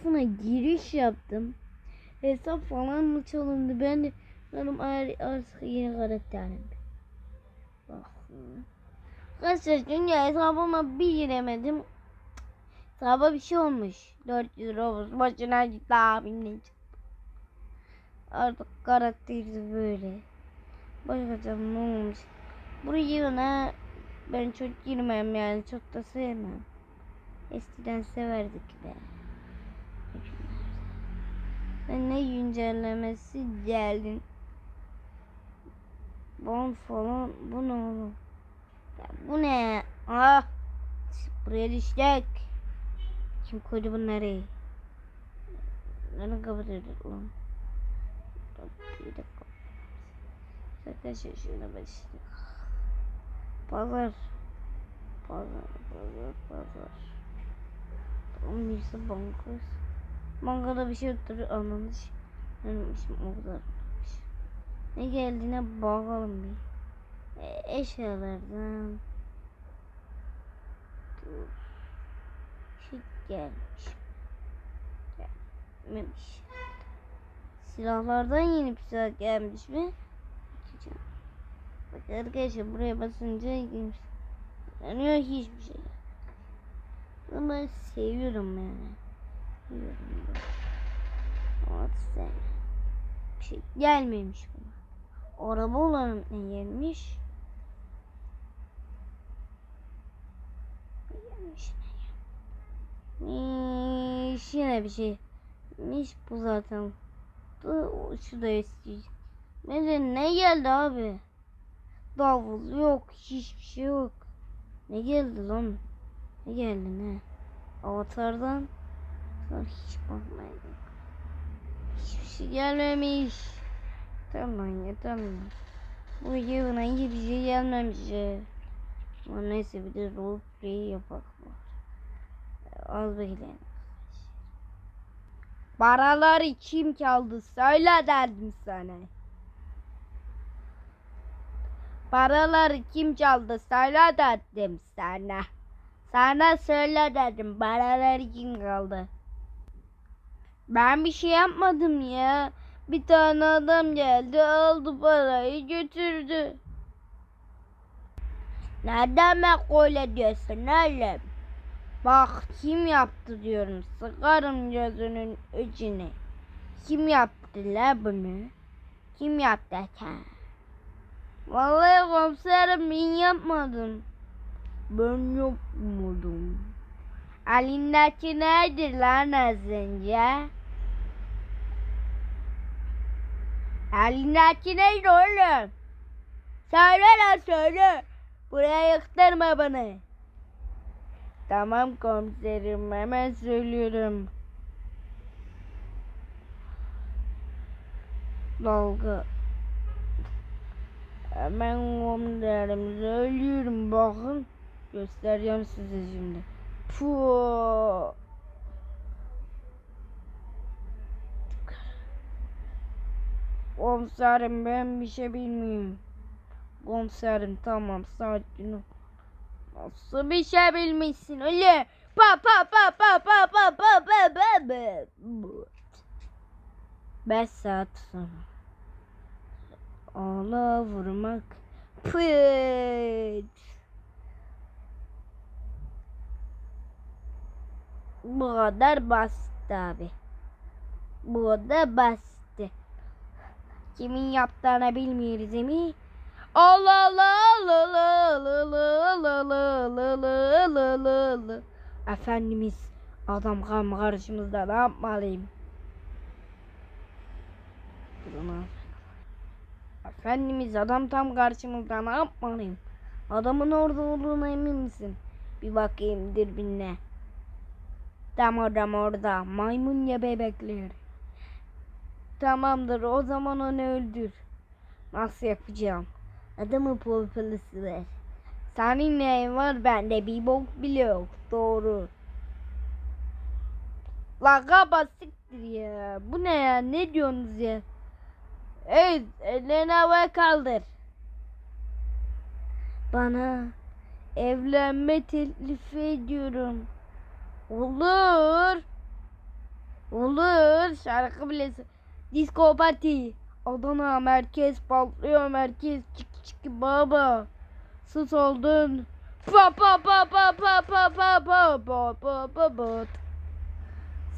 hesabına giriş yaptım. Hesap falan mı çalındı? Ben de benim artık yeni karakterim. Bak. Kaç günce hesabıma bir giremedim. Hesaba bir şey olmuş. 400 Robux başına gitti abimle Artık karakteri böyle. Başka canım ne olmuş. Buraya ne ben çok girmem yani çok da sevmem. Eskiden severdik be. Ne güncellemesi geldin. Bon falan bu ne oğlum? Ya bu ne? Ah! Buraya düştük. Kim koydu bunları? Nereden kapatıyorduk lan? Bir dakika. Arkadaşlar şuna başlayalım. Pazar. Pazar, pazar, pazar. Tam birisi bankası. Bankada bir şey yoktur anlamış. Anlamışım o kadar. Ne geldiğine bakalım bir. E, eşyalardan. Dur. Şey gelmiş. Gelmemiş. Silahlardan yeni bir silah gelmiş mi? Açacağım. Bak arkadaşlar buraya basınca ilginç. Yanıyor hiçbir şey. Ama seviyorum yani. Bir şey gelmemiş buna. Araba olan ne gelmiş? Gelmiş gelmiş? Yine bir şey. Miş bu zaten. Şu da eski. Bence ne geldi abi? Davul yok. Hiçbir şey yok. Ne geldi lan? Ne geldi ne? Avatardan sonra hiç bakmayın. Hiçbir şey gelmemiş. Tamam yeter lan. Bu yılına hiçbir şey gelmemiş. ya. Ama neyse bir de roleplay yapak. Az bekleyin. Paraları kim çaldı söyle derdim sana. Paraları kim çaldı söyle dedim sana. Sana söyle dedim paraları kim kaldı. Ben bir şey yapmadım ya. Bir tane adam geldi aldı parayı götürdü. Nereden öyle diyorsun oğlum? Bak kim yaptı diyorum. Sıkarım gözünün içine. Kim yaptı la bunu? Kim yaptı ta? Vallahi komiserim ben yapmadım. Ben yapmadım. Elindeki nedir lan az önce? Elindeki neydi oğlum? Söyle lan söyle. Buraya yıktırma bana. Tamam komiserim hemen söylüyorum. Dalga. Hemen komiserim söylüyorum bakın. Göstereceğim size şimdi. Puh. Komiserim ben bir şey bilmiyorum. Komiserim tamam sakin ol. Nasıl bir şey bilmişsin öyle? Pa pa pa pa pa pa pa pa pa pa. Beş saat sonra. Ağla vurmak. Pıt. Bu kadar basit abi. Bu kadar basit. Kimin yaptığını bilmiyoruz mi? Allah Allah Allah Allah Allah Allah Allah Allah Allah Efendimiz adam kam karşımızda ne yapmalıyım? Efendimiz adam tam karşımızda ne yapmalıyım? Adamın orada olduğuna emin misin? Bir bakayım dürbünle. Tam adam orada. Maymun ya bebekler. Tamamdır o zaman onu öldür. Nasıl yapacağım? Adamın popülüsü ver. Senin neyin var bende bir bok bile yok. Doğru. La kaba ya. Bu ne ya? Ne diyorsunuz ya? Ey ellerini havaya kaldır. Bana evlenme teklifi ediyorum. Olur. Olur şarkı bile. Disco party. Adana merkez patlıyor merkez. Çık çık baba. Sus oldun. Pa pa pa pa pa pa pa pa pa pa pa pa.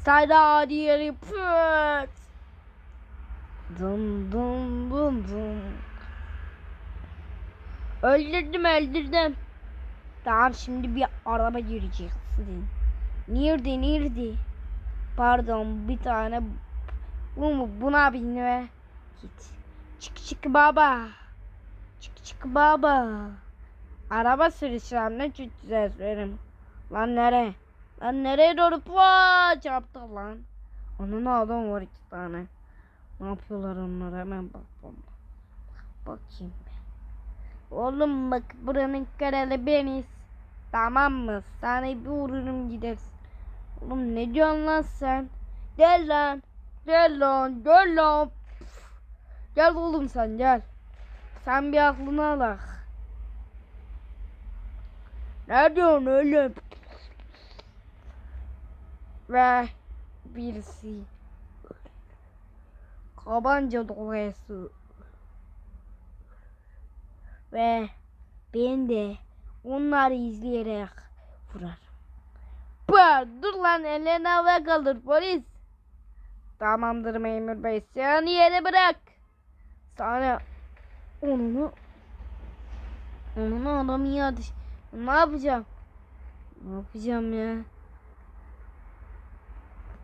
Sayda diğeri pıt. Dum dum dum dum. Öldürdüm öldürdüm. Tamam şimdi bir araba gireceksin. Nerede nerede? Pardon bir tane bu buna binme. Git. Çık çık baba. Çık çık baba. Araba sürüşlerine çok güzel sürerim. Lan nere? Lan nereye doğru Paa, çarptı lan. Onun adam var iki tane. Ne yapıyorlar onlar hemen bak bak. Bakayım. Oğlum bak buranın kralı beniz. Tamam mı? Sana bir vururum gidersin. Oğlum ne diyorsun lan sen? Gel lan. Gel lan. Gel lan. Gel oğlum sen gel. Sen bir aklını al. bak. Ne diyorsun oğlum? Ve birisi kabanca dolayısı ve ben de onları izleyerek vurarım. Dur lan ellerini havaya kaldır polis. Tamamdır memur bey sen yere bırak. Sana onunu onunu adam iyi. Ne yapacağım? Ne yapacağım ya?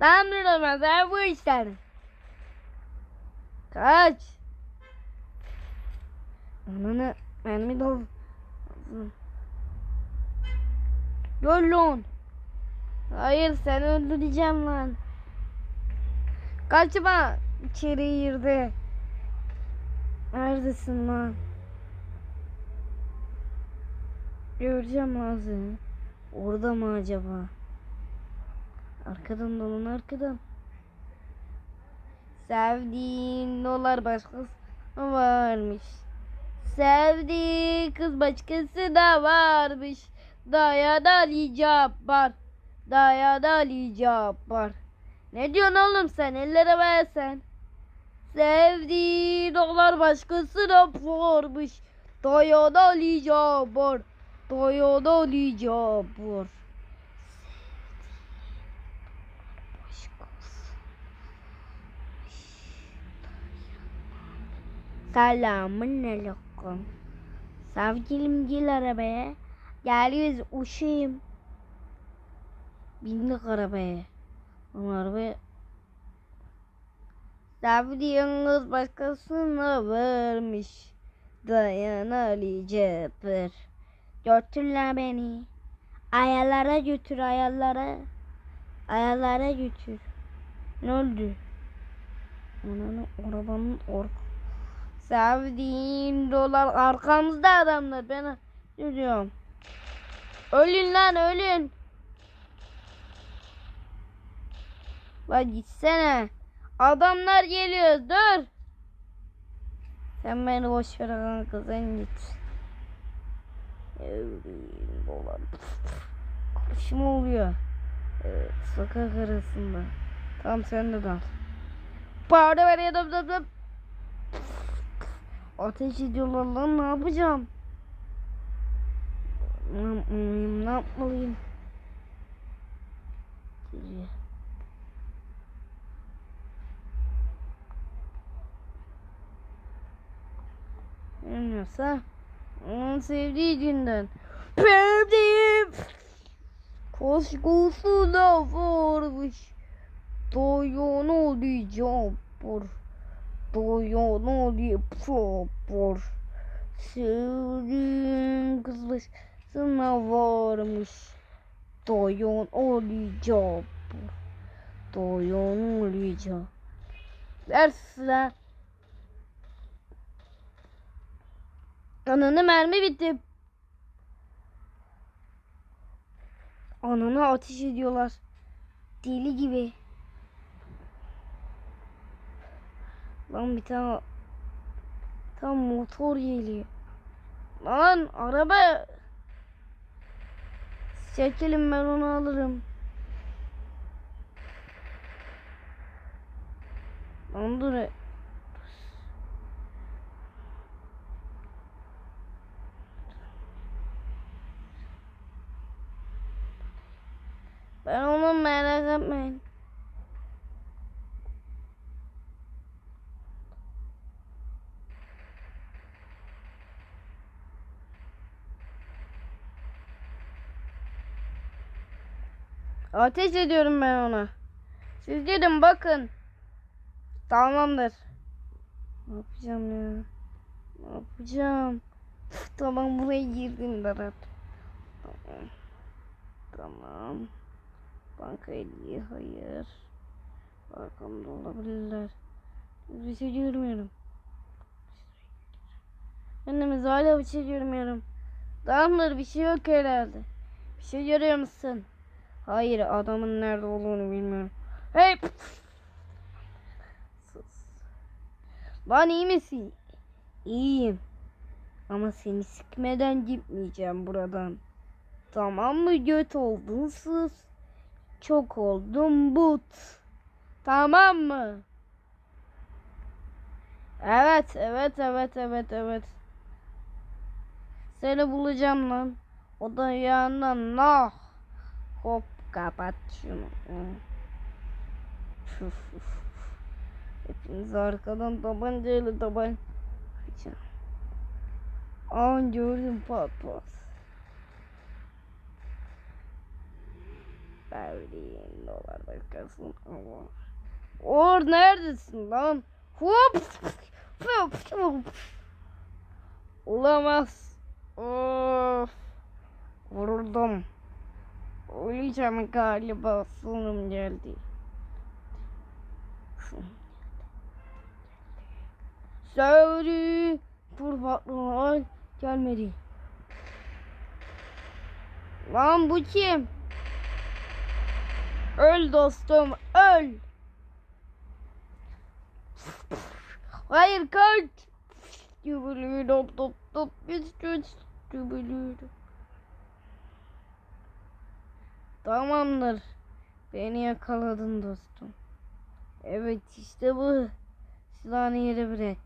O zaman sen bu işler. Kaç. Ananı mermi dolu. Gel lan. Hayır seni öldüreceğim lan. Kaçma. İçeri girdi. Neredesin lan? Göreceğim ağzını. Orada mı acaba? Arkadan dolun arkadan. Sevdiğin dolar başkası varmış. Sevdiği kız başkası da varmış. Dayan Ali Cabbar. Dayan Ali Cabbar. Ne diyorsun oğlum sen? Ellere versen. Sevdiği dolar başkasına varmış. Dayanamayacağım var. Dayanamayacağım var. Selamun aleyküm. Sevgilim gel arabaya. Geliyoruz uşayım. Bindik arabaya. Ama arabaya... Sevdiğin kız başkasına varmış. Dayan Ali Cepher. Götürler beni. Ayarlara götür ayarlara. Ayarlara götür. Ne oldu? Ananı arabanın ork. Sevdiğim dolar arkamızda adamlar ben diyorum. Ölün lan ölün. Lan gitsene. Adamlar geliyor dur. Sen beni boş ver kanka sen git. Sevdiğim dolar. Konuşma oluyor. Evet sokak arasında. Tam sen de dal. Pardon ver ya dım dım. Ateş ediyorlar lan ne yapacağım? Ne yapmalıyım ne yapmalıyım? yapmıyorsa onun sevdiği cinden. Sevdiğim koşkusuna varmış. Doyunu diyeceğim doyunu diyeceğim sevdiğim kızına varmış. Doyun olacağım doyun olacağım dersler Ananı mermi bitti. Ananı ateş ediyorlar. Deli gibi. Lan bir tane tam motor geliyor. Lan araba. Çekelim ben onu alırım. Lan dur. Ben onu etmeyin. Ateş ediyorum ben ona. Siz gidin bakın. Tamamdır. Ne yapacağım ya? Ne yapacağım? Tamam buraya girdim Berat. Tamam. Tamam. Bankaya değil hayır. Arkamda olabilirler. Bir şey görmüyorum. Annemiz hala bir şey görmüyorum. Tamamdır bir şey yok herhalde. Bir şey görüyor musun? Hayır adamın nerede olduğunu bilmiyorum. Hey! Sus. Lan iyi misin? İyiyim. Ama seni sikmeden gitmeyeceğim buradan. Tamam mı göt oldun sus. Çok oldum but. Tamam mı? Evet, evet, evet, evet, evet. Seni bulacağım lan. O da yanından nah. Hop kapat şunu. Üf, üf. Hepiniz arkadan tabancayla taban. Aa gördüm pat pat. Verdiğin dolar başkasın ama. Or neredesin lan? Hop. Hop. Hop. Olamaz. Of. Vuruldum. Öleceğim galiba sonum geldi. Sorry. Patron gelmedi. Lan bu kim? Öl dostum öl. Hayır kaç. Dübülüyorum top top güç dübülüyorum. Tamamdır. Beni yakaladın dostum. Evet işte bu. Silahını yere bırak.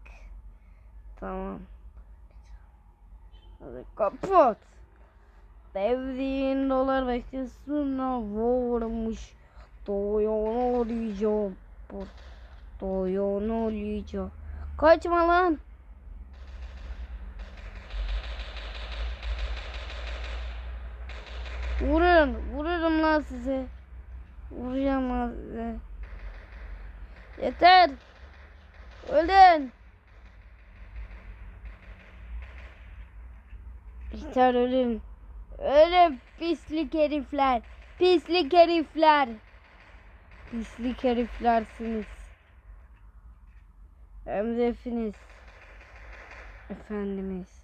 Tamam. Hadi kapat. Devriğin dolar başkasına vurmuş. Doyunu arayacağım. Doyunu arayacağım. Kaçma lan. Vurun. Vururum lan size. Vuracağım lan size. Yeter. Ölün. Yeter ölün. Ölün pislik herifler. Pislik herifler. Pislik heriflersiniz. Hepiniz. Efendimiz.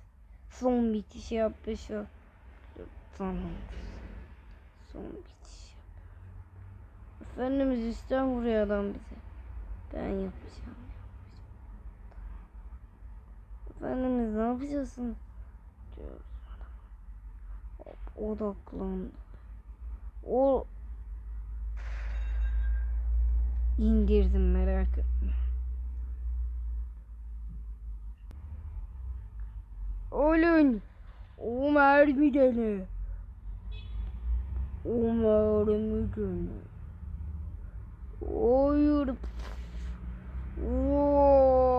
Son bitiş yapmış o. Tamamdır. Son bitiş yap. Efendimiz üstten vuruyor adam bize. Ben yapacağım. Efendimiz ne yapacaksın? Diyoruz Hop, odaklan. O indirdim merak etme. Olun. O mermi dene. O mermi dene. Hayır. Oo.